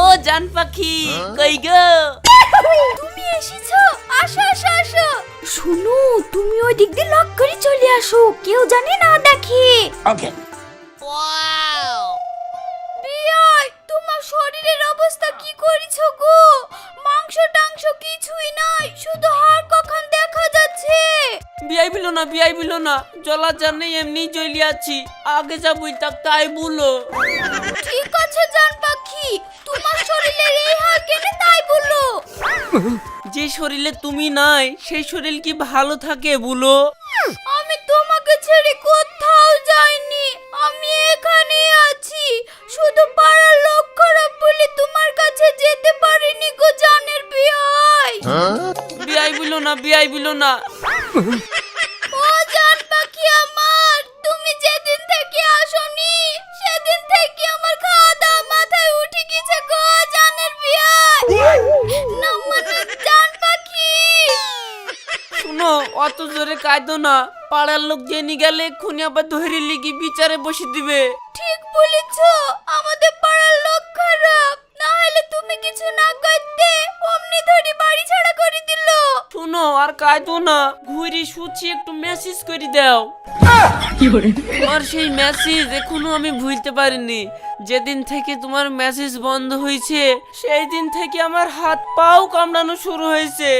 ও জান পাখি কই গো? তুমি এসেছ? আসো আসো আসো। শুনো তুমি ওই দিক দিয়ে লক করে চলে আসো। কেউ জানে না দেখে। বিয়াই তোমার শরীরের অবস্থা কি করেছ গো? মাংস টাংস কিছুই নাই শুধু হাড় কখন দেখা যাচ্ছে? বিয়াই বিলো না বিয়াই বিলো না জলা জানে এমনি চলি আছি। আগে যাবই তাক তাই বলো। ঠিক আছে জান পাখি যে শরীরে তুমি নাই সেই শরীর কি ভালো থাকে বলো? আমি তোমাকে ছেড়ে কোথাও যাইনি। আমি এখানে আছি। শুধু পাড়ার লোক খারাপ বলে তোমার কাছে যেতে পারিনি গো জানের বিয়াই। বিয়াই বলো না বিয়াই বলো না। অত জোরে কাঁদো না। পাড়ার লোক জেনে গেলে খুনি আবার ধরে লিগি বিচারে বসে দিবে। ঠিক বলেছ আমাদের পাড়ার লোক খারাপ। না হলে তুমি কিছু না করতে অমনি ধরে বাড়ি ছাড়া করে দিল। শুনো আর কাঁদো না। ঘুরি শুছি একটু মেসেজ করে দাও। তোমার সেই মেসেজ এখনও আমি ভুলতে পারিনি। যেদিন থেকে তোমার মেসেজ বন্ধ হয়েছে সেই দিন থেকে আমার হাত পাও কামড়ানো শুরু হয়েছে।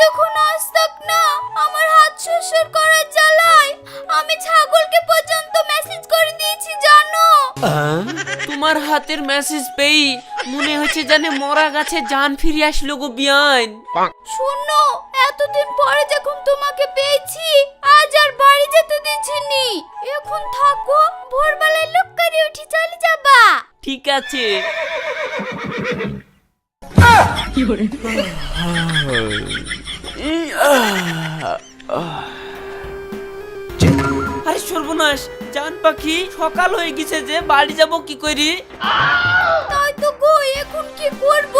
যখন আসতাক না আমার হাত শ্বশুর করার জ্বালায় আমি ছাগলকে পর্যন্ত মেসেজ করে দিয়েছি জানো? তোমার হাতের মেসেজ পেয়ে মনে হচ্ছে জানে মরা গাছে জান ফিরে আসলো গো বিয়ান। শোনো এতদিন পরে যখন তোমাকে পেয়েছি আজ আর বাড়ি যেতে দিচ্ছি নি। এখন থাকো ভোরবেলায় লোক করে উঠি চলে যাবা। ঠিক আছে। আরে সর্বনাশ, জান পাখি, সকাল হয়ে গেছে যে বাড়ি যাব কি করি? তাই তো গো, এখন কি করব?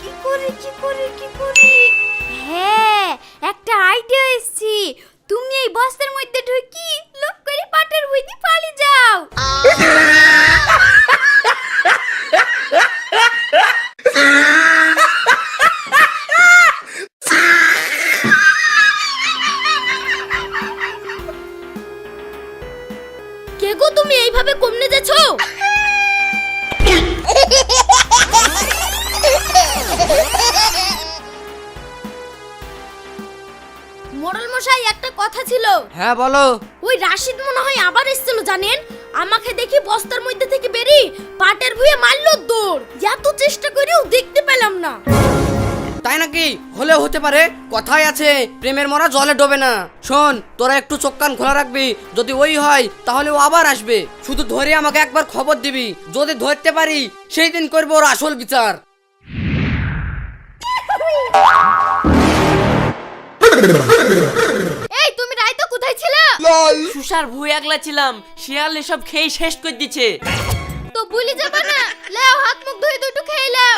কি করে কি করে কি করে? হ্যাঁ একটা আইডিয়া এসেছি। তুমি এই বস্তার মধ্যে ঢুকি, লোক করে পাটের হইতে গো তুমি এইভাবে কমনে যাচ্ছো? মোড়ল মশাই একটা কথা ছিল। হ্যাঁ বলো। ওই রাশিদ মনে হয় আবার এসেছিল জানেন? আমাকে দেখি বস্তার মধ্যে থেকে বেরি পাটের ভুয়ে মারলো দৌড়। এত চেষ্টা করেও দেখতে পেলাম না। তাই নাকি? হলেও হতে পারে কথাই আছে প্রেমের মরা জলে ডোবে না। শোন তোরা একটু চোখ কান খোলা রাখবি। যদি ওই হয় তাহলে ও আবার আসবে। শুধু ধরে আমাকে একবার খবর দিবি। যদি ধরতে পারি সেই দিন করব ওর আসল বিচার। এই তুমি রাইতো কোথায় ছিলে? সুসার ভুই আগলা ছিলাম শিয়াল এসব খেয়ে শেষ করে দিচ্ছে। তো ভুলে যাবে না? লাও হাত মুখ ধুয়ে দুটো খেয়ে লাও।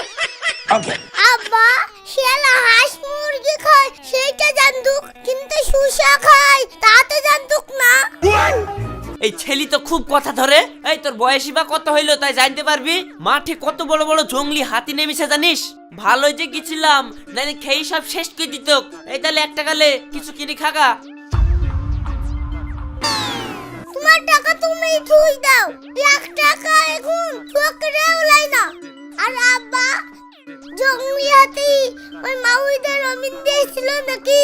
আব্বা শিয়ালা হাঁস মুরগি খায় সেইটা জানতুক কিন্তু সুসা খায় তাতে জানতুক না। এই ছেলি তো খুব কথা ধরে। এই তোর বয়সী বা কত হইল তাই জানতে পারবি? মাঠে কত বড় বড় জঙ্গলি হাতি নেমেছে জানিস? ভালো যে গেছিলাম নাইলে খেয়ে সব শেষ করে দিত। এই তাহলে একটা গালে কিছু কিনে খাগা। তোমার টাকা তুমি দাও। লাখ টাকা এখন না। আর আব্বা জঙ্গলি হাতি ওই মাউইদের অমিন দিয়েছিল নাকি?